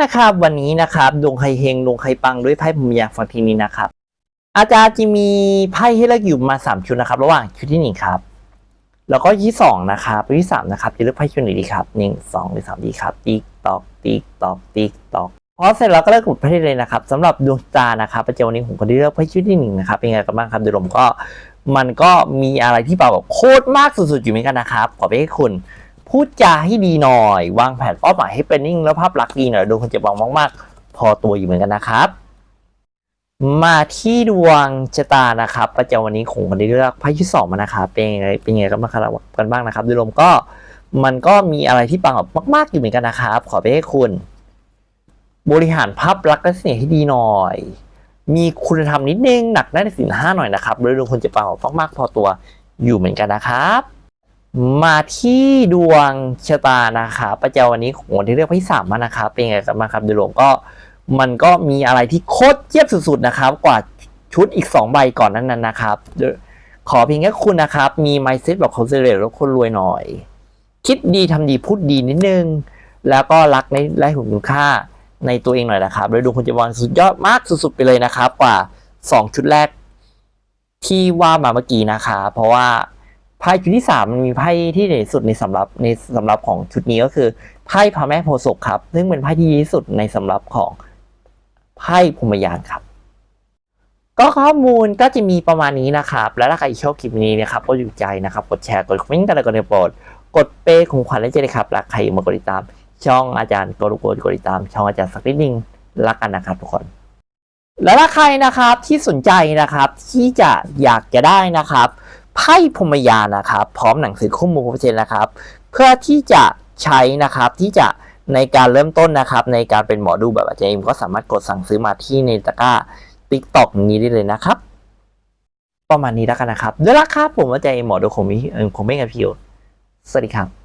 นะครับวันนี้นะครับดวงใครเฮงดวงใครปังด้วยไพ่พรหมยาฟังทีนี้นะครับ อาจารย์จะมีไพ่ให้เลือกอยู่มาสามชุดนะครับ ระหว่างชุดที่หนึ่งครับ แล้วก็ที่สองนะครับชุดที่สามนะครับจะเลือกไพ่ชุดไหนดีครับหนึ่งสองหรือสามดีครับติ๊กตอกติ๊กตอกติ๊กตอกพอเสร็จแล้วก็เลือกกดไพ่ได้เลยนะครับสำหรับดวงตานะครับประจำวันนี้ผมก็ได้เลือกไพ่ชุดที่หนึ่งนะครับเป็นไงกันบ้างครับโดยรวมก็มันก็มีอะไรที่แบบโคตรมากสุดๆอยู่เหมือนกันนะครับขอไปให้คุณ พูดจาให้ดีหน่อย วางแผนเป้าหมายให้เป็นนิ่งแล้วภาพลักษณ์ดีหน่อยดวงคนจะบังมากๆ พอตัวอยู่เหมือนกันนะครับ มาที่ดวงชะตานะครับ ประจำวันนี้ของคนที่เลือกไพ่ที่สองมานะครับเป็นยังไงเป็นยังไงกันบ้างครับกันบ้างนะครับโดยรวมก็มันก็มีอะไรที่ปังแบบมาก ๆอยู่เหมือนกันนะครับ ขอไปให้คุณ บริหารภาพลักษณ์และเสียงให้ดีหน่อย มีคุณธรรมนิดนึงหนักแน่นในสินห้าหน่อยนะครับโดยดวงคนจะปังมากๆพอตัวอยู่เหมือนกันนะครับ มาที่ดวงชะตานะครับประจำวันนี้ของที่เลือกไพ่สามมานะครับเป็นไงกันบ้างครับโดยรวมก็มันก็มีอะไรที่โคตรเจี๊ยบสุดๆนะครับ กว่าชุดอีก 2 ใบก่อนนั้นนั้นะครับ ขอเพียงแค่คุณนะครับ มี mindset แบบ considerate แล้วคนรวยหน่อย คิดดีทำดีพูดดีนิดนึง แล้วก็รักในและเห็นคุณค่าในตัวเองหน่อยนะครับโดยดวงคุณจะวางสุดยอดมากสุดๆไปเลยนะครับ กว่า 2 ชุดแรกที่ว่ามาเมื่อกี้นะคะ เพราะว่า ไพ่ชุดที่สามมันมีไพ่ที่ดีสุดในสำหรับในสำหรับของชุดนี้ก็คือไพ่พระแม่โพธิ์ศพครับ ซึ่งเป็นไพ่ที่ดีที่สุดในสำหรับของไพ่พรหมยานครับ ก็ข้อมูลก็จะมีประมาณนี้นะครับ แล้วถ้าใครชอบคลิปนี้นะครับก็อยู่ใจนะครับ กดแชร์กดคอมเมนต์กันแล้วก็ในโปรดกดเป้ของขวัญและเจเลยครับและใครมากดติดตาม ช่องอาจารย์กดกดกดติดตาม ช่องอาจารย์สักนิดนึงรักกันนะครับทุกคนแล้วถ้าใครนะครับที่สนใจนะครับที่จะอยากจะได้นะครับ ไพ่พรมยานนะครับ พร้อมหนังสือคู่มือเปอร์เซ็นต์นะครับ เพื่อที่จะใช้นะครับที่จะในการเริ่มต้นนะครับ ในการเป็นหมอดูแบบอาจารย์เอ็มก็สามารถกดสั่งซื้อมาที่ในตะกร้าติ๊กต็อกนี้ได้เลยนะครับ ประมาณนี้แล้วกันนะครับด้วยราคาผมอาจารย์เอ็มหมอดูคงไม่คงไม่กับพิวสวัสดีครับ